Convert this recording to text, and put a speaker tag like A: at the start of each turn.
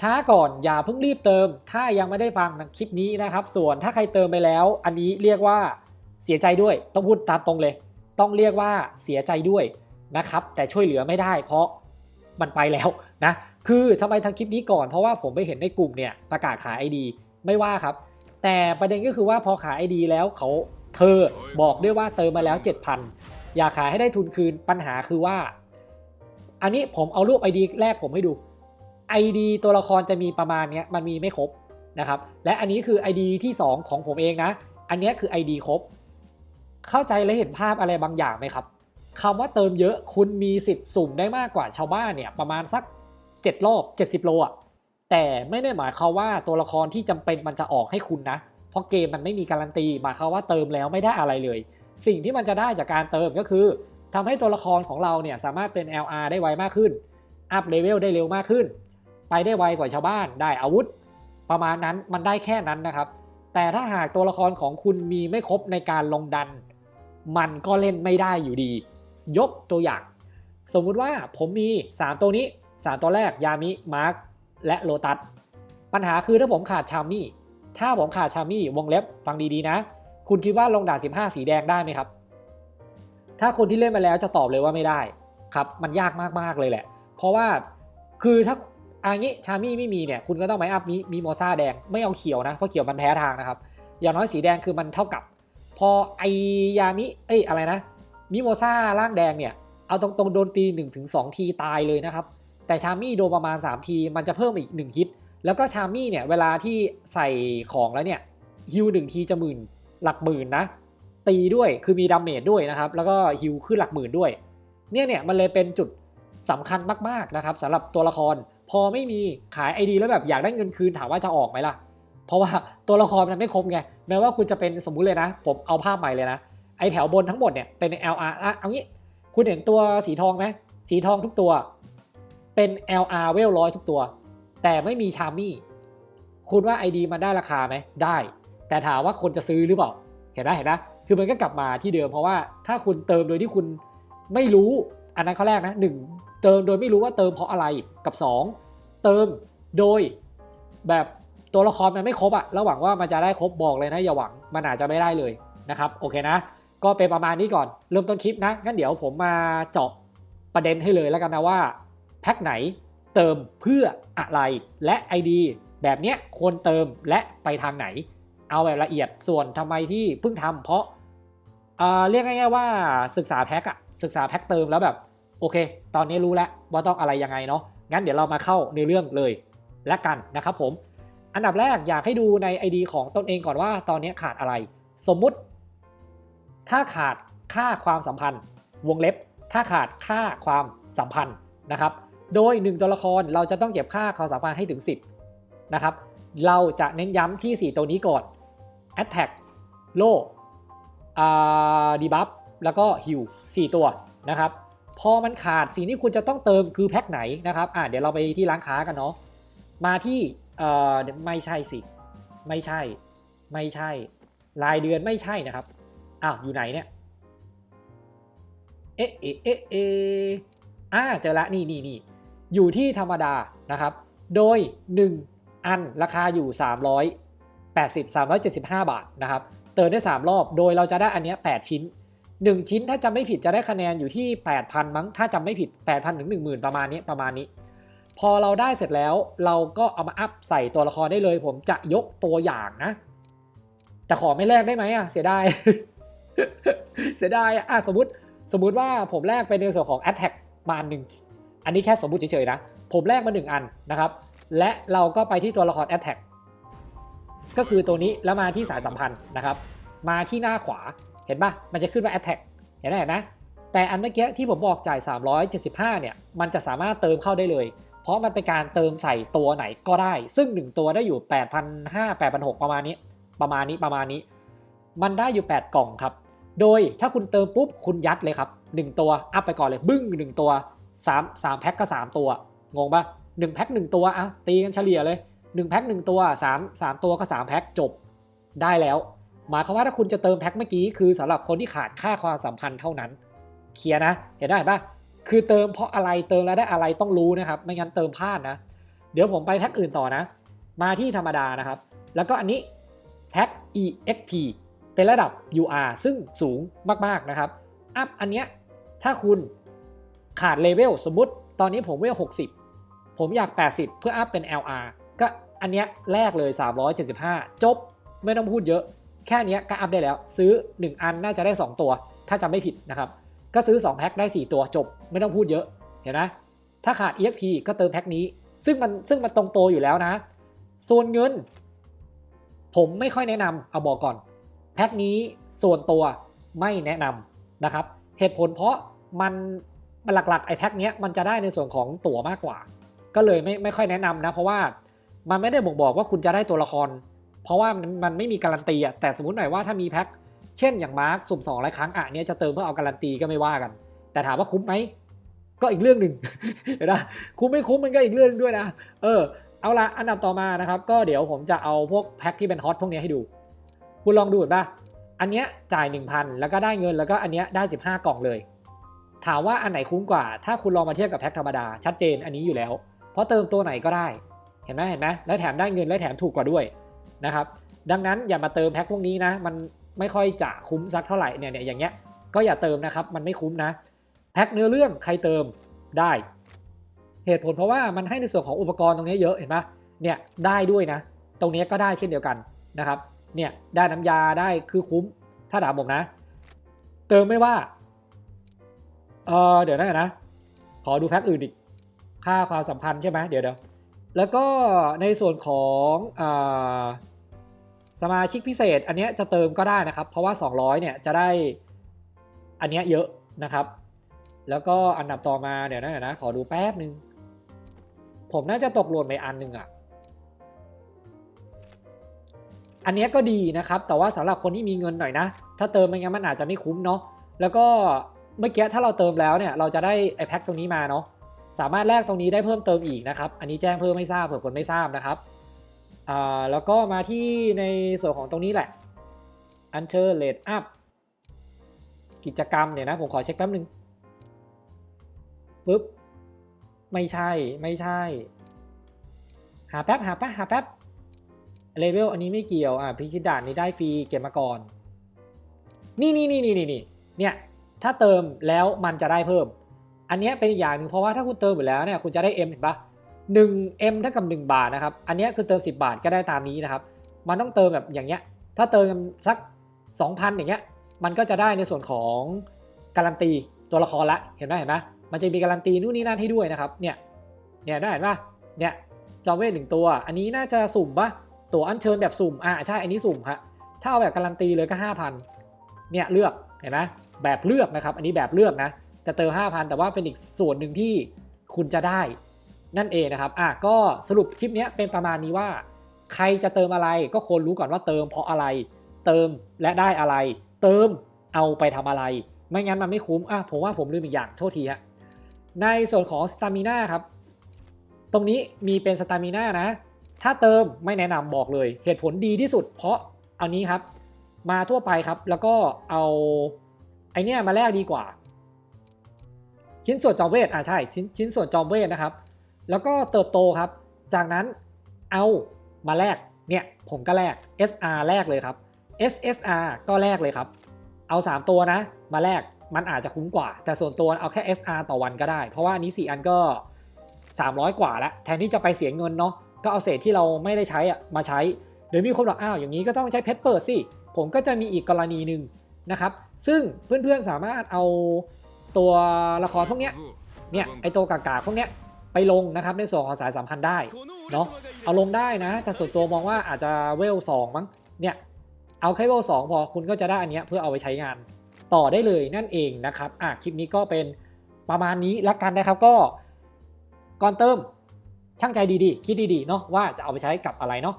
A: ช้าก่อนอย่าเพิ่งรีบเติม ถ้ายังไม่ได้ฟังคลิปนี้นะครับ ส่วนถ้าใครเติมไปแล้ว อันนี้เรียกว่าเสียใจด้วยต้องพูดตามตรงเลย ต้องเรียกว่าเสียใจด้วยนะครับ แต่ช่วยเหลือไม่ได้ เพราะมันไปแล้วนะคือทำไมทำคลิปนี้ก่อนเพราะว่าผมไปเห็นในกลุ่มเนี่ยประกาศขาย ID ไม่ว่าครับ แต่ประเด็นก็คือว่าพอขาย ID แล้วเขาเธอบอกด้วยว่าเติมมาแล้ว 7,000 อยากขายให้ได้ทุนคืนปัญหาคือว่า อันนี้ผมเอารูป ID แรกผมให้ดู ID ตัวละครจะมีประมาณเนี้ยมันมีไม่ครบนะครับ และอันนี้คือ ID ที่ 2 ของผมเองนะ อันเนี้ยคือ ID ครบ เข้าใจและเห็นภาพอะไรบางอย่างไหมครับคำว่าเติมเยอะคุณมีสิทธิ์สุ่มได้มากกว่าชาวบ้านเนี่ยประมาณสัก 7 รอบ 70 โลอะแต่ไม่ได้หมายความว่าตัวละครที่จำเป็นมันจะออกให้คุณนะ เพราะเกมมันไม่มีการันตีหมายความว่าเติมแล้วไม่ได้อะไรเลย สิ่งที่มันจะได้จากการเติมก็คือทำให้ตัวละครของเราเนี่ยสามารถเป็น LR ได้ไวมากขึ้น อัพเลเวลได้เร็วมากขึ้น ไปได้ไวกว่าชาวบ้านได้อาวุธ ประมาณนั้นมันได้แค่นั้นนะครับ แต่ถ้าหากตัวละครของคุณมีไม่ครบในการลงดัน มันก็เล่นไม่ได้อยู่ดี ยกตัวอย่าง สมมุติว่าผมมี 3 ตัวนี้ 3 ตัวแรกยามิมาร์คและโลตัสปัญหาคือถ้าผมขาดชามี่ถ้าผมขาดชามี่วงเล็บฟังดีๆนะ คุณคิดว่าลงด่าน 15 สีแดงได้ไหมครับ ถ้าคนที่เล่นมาแล้วจะตอบเลยว่าไม่ได้ครับ มันยากมากๆเลยแหละ เพราะว่าคือถ้า อันนี้ชามี่ไม่มีเนี่ยคุณก็ต้องไมอัพมีมีโมซ่าแดงไม่เอาเขียวนะเพราะเขียวมันแพ้ทางนะครับ อย่างน้อยสีแดงคือมันเท่ากับ พอไอยามิเอ้ยอะไรนะมิโมซ่าร่างแดงเนี่ยเอาตรงๆโดนตี1-2 ทีตายเลยนะครับแต่ชามี่โดนประมาณ 3 ทีมันจะเพิ่มอีก 1 ฮิต แล้วก็ชามี่เนี่ยเวลาที่ใส่ของแล้วเนี่ยฮิวหนึ่งทีจะหมื่นหลักหมื่นนะ ตีด้วยคือมีดาเมจด้วยนะครับ แล้วก็ฮิวขึ้นหลักหมื่นด้วย เนี่ยเนี่ยมันเลยเป็นจุดสำคัญมากๆนะครับสำหรับตัวละคร พอไม่มีขายไอดีแล้วแบบอยากได้เงินคืนถามว่าจะออกไหมล่ะ เพราะว่าตัวละครมันไม่ครบไงแม้ว่าคุณจะเป็นสมมุติเลยนะ ผมเอาภาพใหม่เลยนะ ไอแถวบนทั้งหมดเนี่ยเป็น LR อะเอางี้ คุณเห็นตัวสีทองไหมสีทองทุกตัว เป็น LR เวลร้อยทุกตัว แต่ไม่มีชามี่ คุณว่า ID มันได้ราคาไหมได้ แต่ถามว่าคนจะซื้อหรือเปล่า เห็นไหมเห็นไหมคือมันก็กลับมาที่เดิมเพราะว่าถ้าคุณเติมโดยที่คุณไม่รู้ อันนั้นข้อแรกนะหนึ่งเติมโดยไม่รู้ว่าเติมเพราะอะไรกับ 2 เติมโดยแบบตัวละครมันไม่ครบอะแล้วหวังว่ามันจะได้ครบบอกเลยนะอย่าหวังมันอาจจะไม่ได้เลยนะครับโอเคนะ ก็เป็นประมาณนี้ก่อนเริ่มต้นคลิปนะงั้นเดี๋ยวผมมาเจาะประเด็นให้เลยแล้วกันนะว่าแพ็คไหนเติมเพื่ออะไรและ ID แบบเนี้ยควรเติมและไปทางไหน เอาแบบละเอียดส่วนทำไมที่เพิ่งทำเพราะเออเรียกง่ายๆว่าศึกษาแพ็คอะ ศึกษาแพ็คเติมแล้วแบบโอเค ตอนนี้รู้แล้วว่าต้องอะไรยังไงเนาะงั้นเดี๋ยวเรามาเข้าในเรื่องเลยและกันนะครับผมอันดับแรกอยากให้ดูใน ID ของตนเองก่อนว่าตอนนี้ขาดอะไร สมมุติ ถ้าขาดค่าความสัมพันธ์ วงเล็บ ถ้าขาดค่าความสัมพันธ์นะครับ โดย 1 ตัวละครเราจะต้องเก็บค่าความสัมพันธ์ให้ถึง 10นะครับเราจะเน้นย้ำที่ 4 ตัวนี้ก่อน Attack Low อ่าดีบัฟ แล้วก็ฮิว4ตัวนะครับ พอมันขาดสิ่งที่คุณจะต้องเติมคือแพ็คไหนนะครับอ่าเดี๋ยวเราไปที่ร้านค้ากันเนาะมาที่เอ่อไม่ใช่สิ ไม่ใช่ ไม่ใช่ รายเดือนไม่ใช่นะครับอ้าวอยู่ไหนเนี่ยเอ๊ะเอ๊ะเอ๊ะเอ๊ะอ่าเจอละนี่นี่นี่อยู่ที่ธรรมดานะครับ โดย 1 อันราคาอยู่ 380 375 บาทนะครับ เติมได้ 3 รอบ โดยเราจะได้อันเนี้ย8ชิ้น 1 ชิ้นถ้าจำไม่ผิดจะได้คะแนนอยู่ที่ 8,000 มั้ง ถ้าจำไม่ผิด 8,000ถึง10,000 ประมาณนี้ประมาณนี้ พอเราได้เสร็จแล้วเราก็เอามาอัพใส่ตัวละครได้เลย ผมจะยกตัวอย่างนะ แต่ขอไม่แลกได้ไหมอะเสียดาย เสียดายอะสมมติสมมติว่าผมแลกเป็นในส่วนของ Attack มาอันหนึ่งอันนี้แค่สมมติเฉยๆนะ ผมแลกมา 1 อันนะครับ และเราก็ไปที่ตัวละคร Attack ก็คือตัวนี้แล้วมาที่สายสัมพันธ์นะครับ มาที่หน้าขวา เห็นปะมันจะขึ้นว่า Attack เห็นไหมเห็นไหมแต่อันเมื่อกี้ที่ผมบอกจ่าย 375 เนี่ย มันจะสามารถเติมเข้าได้เลย เพราะมันเป็นการเติมใส่ตัวไหนก็ได้ ซึ่ง 1 ตัวได้อยู่ 8,500 8,600 ประมาณนี้ ประมาณนี้ ประมาณนี้ มันได้อยู่ 8 กล่องครับ โดยถ้าคุณเติมปุ๊บ คุณยัดเลยครับ 1 ตัว อัพไปก่อนเลย บึ้ง 1 ตัว 3 3แพ็คก็ 3 ตัว งงปะ1แพ็ค1 ตัวอะตีกันเฉลี่ยเลย 1แพ็ค1ตัว 3 3 ตัวก็ 3 แพ็คจบ ได้แล้ว หมายความว่าถ้าคุณจะเติมแพ็คเมื่อกี้คือสำหรับคนที่ขาดค่าความสัมพันธ์เท่านั้น เคลียร์นะ เห็นได้เห็นปะคือเติมเพราะอะไรเติมแล้วได้อะไรต้องรู้นะครับ ไม่งั้นเติมพลาดนะ เดี๋ยวผมไปแพ็คอื่นต่อนะ มาที่ธรรมดานะครับ แล้วก็อันนี้แพ็ค EXP เป็นระดับ UR ซึ่งสูงมากๆนะครับ อัพอันเนี้ยถ้าคุณขาดเลเวลสมมุติตอนนี้ผมเวล60 ผมอยาก 80 เพื่ออัพเป็น LR ก็อันเนี้ยแรกเลย 375 จบไม่ต้องพูดเยอะ แค่นี้ก็อัพได้แล้ว ซื้อ 1 อันน่าจะได้ 2 ตัว ถ้าจำไม่ผิดนะครับ ก็ซื้อ 2 แพ็คได้ 4 ตัวจบ ไม่ต้องพูดเยอะเห็นไหมถ้าขาด EXP ก็เติมแพ็คนี้ ซึ่งมันซึ่งมันตรงตัวอยู่แล้วนะ ส่วนเงิน ผมไม่ค่อยแนะนำเอาบอกก่อน แพ็คนี้ส่วนตัวไม่แนะนำนะครับ เหตุผลเพราะมันมันหลักๆไอ้แพ็คเนี้ยมันจะได้ในส่วนของตั๋วมากกว่า ก็เลยไม่ไม่ค่อยแนะนำนะ เพราะว่ามันไม่ได้บ่งบอกว่าคุณจะได้ตัวละคร เพราะว่ามันไม่มีการันตีอะแต่สมมติหน่อยว่าถ้ามีแพ็คเช่นอย่างมาร์คสุ่มสองหลายครั้งอะเนี้ยจะเติมเพื่อเอาการันตีก็ไม่ว่ากัน แต่ถามว่าคุ้มไหมก็อีกเรื่องหนึ่งเห็นะคุ้มไม่คุ้มมันก็อีกเรื่องหนึ่งด้วยนะ เออ เอาละอันดับต่อมานะครับ ก็เดี๋ยวผมจะเอาพวกแพ็คที่เป็นฮอตพวกนี้ให้ดู คุณลองดูเห็นป่ะอันเนี้ยจ่าย 1,000 แล้วก็ได้เงินแล้วก็อันเนี้ยได้ 15 กล่องเลย ถามว่าอันไหนคุ้มกว่า ถ้าคุณลองมาเทียบกับแพ็คธรรมดาชัดเจนอันนี้อยู่แล้ว เพราะเติมตัวไหนก็ได้ เห็นไหมเห็นไหมแล้วแถมได้เงินและแถมถูกกว่าด้วย นะครับดังนั้นอย่ามาเติมแพ็คพวกนี้นะ มันไม่ค่อยจะคุ้มสักเท่าไหร่เนี่ยเนี่ยอย่างเงี้ยก็อย่าเติมนะครับมันไม่คุ้มนะแพ็คเนื้อเรื่องใครเติมได้ เหตุผลเพราะว่ามันให้ในส่วนของอุปกรณ์ตรงนี้เยอะเห็นปะเนี่ยได้ด้วยนะ ตรงนี้ก็ได้เช่นเดียวกันนะครับเนี่ยได้น้ำยาได้คือคุ้มถ้าถามผมนะ เติมไม่ว่าเออเดี๋ยวนะนะ ขอดูแพ็คอื่นอีกค่าความสัมพันธ์ใช่ไหมเดี๋ยวเดี๋ยว แล้วก็ในส่วนของอสมาชิกพิเศษ อันนี้จะเติมก็ได้นะครับ เพราะว่า 200เนี่ยจะได้อันนี้เยอะนะครับ แล้วก็อันดับต่อมาเดี๋ยวนะเดี๋ยวนะขอดูแป๊บหนึ่งผมน่าจะตกหล่นไปอันหนึ่งอะอันนี้ก็ดีนะครับ แต่ว่าสำหรับคนที่มีเงินหน่อยนะ ถ้าเติมไม่งั้นมันอาจจะไม่คุ้มเนาะแล้วก็เมื่อกี้ถ้าเราเติมแล้วเนี่ยเราจะได้ไอแพ็คตรงนี้มาเนาะ สามารถแลกตรงนี้ได้เพิ่มเติมอีกนะครับ อันนี้แจ้งเพิ่มไม่ทราบเผื่อคนไม่ทราบนะครับแล้วก็มาที่ในส่วนของตรงนี้แหละ อันเชอร์เลดอัพกิจกรรมเนี่ยนะผมขอเช็คแป๊บนึงปึ๊บ ไม่ใช่ไม่ใช่ หาแป๊บหาแป๊บหาแป๊บเลเวลอันนี้ไม่เกี่ยวอะพิชิตด่านนี้ได้ฟรีเก็บมาก่อน นี่นี่นี่นี่นี่เนี่ยถ้าเติมแล้วมันจะได้เพิ่ม อันเนี้ยเป็นอย่างหนึ่งเพราะว่าถ้าคุณเติมอยู่แล้วเนี่ยคุณจะได้ M เห็นปะ1 M เท่ากับ 1 บาทนะครับ อันเนี้ยคือเติม 10 บาทก็ได้ตามนี้นะครับ มันต้องเติมแบบอย่างเงี้ย ถ้าเติมสัก 2,000 อย่างเงี้ย มันก็จะได้ในส่วนของการันตีตัวละครละ เห็นไหมเห็นไหมมันจะมีการันตีนู่นนี่นั่นให้ด้วยนะครับ เนี่ย เนี่ยได้เห็นปะเนี่ยจอเวทหนึ่งตัว อันนี้น่าจะสุ่มปะตัวอัญเชิญแบบสุ่ม อ่าใช่ อันนี้สุ่มครับถ้าเอาแบบการันตีเลยก็ 5,000 เนี่ยเลือก เห็นไหมแบบเลือกนะครับ อันนี้แบบเลือกนะ แต่เติม 5,000 แต่ว่าเป็นอีกส่วนหนึ่งที่คุณจะได้นั่นเองนะครับอะก็สรุปคลิปนี้เป็นประมาณนี้ว่า ใครจะเติมอะไรก็ควรรู้ก่อนว่าเติมเพราะอะไร เติมและได้อะไร เติมเอาไปทำอะไร ไม่งั้นมันไม่คุ้มอะผมว่าผมลืมอีกอย่างโทษทีฮะในส่วนของสตามิน่าครับตรงนี้มีเป็นสตามิน่านะ ถ้าเติมไม่แนะนำบอกเลย เหตุผลดีที่สุด เพราะเอานี้ครับ มาทั่วไปครับ แล้วก็เอาไอเนี้ยมาแลกดีกว่า ชิ้นส่วนจอมเวทอ่าใช่ชิ้นชิ้นส่วนจอมเวทนะครับ แล้วก็เติบโตครับ จากนั้นเอามาแลกเนี่ยผมก็แลก SR แลกเลยครับ SSR ก็แลกเลยครับ เอา 3 ตัวนะ มาแลกมันอาจจะคุ้มกว่า แต่ส่วนตัวเอาแค่ SR ต่อวันก็ได้ เพราะว่านี้ 4 อันก็ 300 กว่าแล้ว แทนที่จะไปเสียเงินเนาะก็เอาเศษที่เราไม่ได้ใช้อะมาใช้เดี๋ยวมีคนบอกอ้าวอย่างนี้ก็ต้องใช้เพชรเปิดสิ ผมก็จะมีอีกกรณีหนึ่งนะครับ ซึ่งเพื่อนๆสามารถเอา ตัวละครพวกเนี้ยเนี่ยไอตัวกากาพวกเนี้ยไปลงนะครับในส่วนของสายสัมพันธ์ได้เนาะเอาลงได้นะ แต่ส่วนตัวมองว่าอาจจะเวลสองมั้งเนี่ยเอาแค่เวลสองพอคุณก็จะได้อันเนี้ยเพื่อเอาไปใช้งานต่อได้เลยนั่นเองนะครับอะคลิปนี้ก็เป็นประมาณนี้แล้วกันนะครับก็ก่อนเติมช่างใจดีๆ คิดดีๆเนาะว่าจะเอาไปใช้กับอะไรเนาะ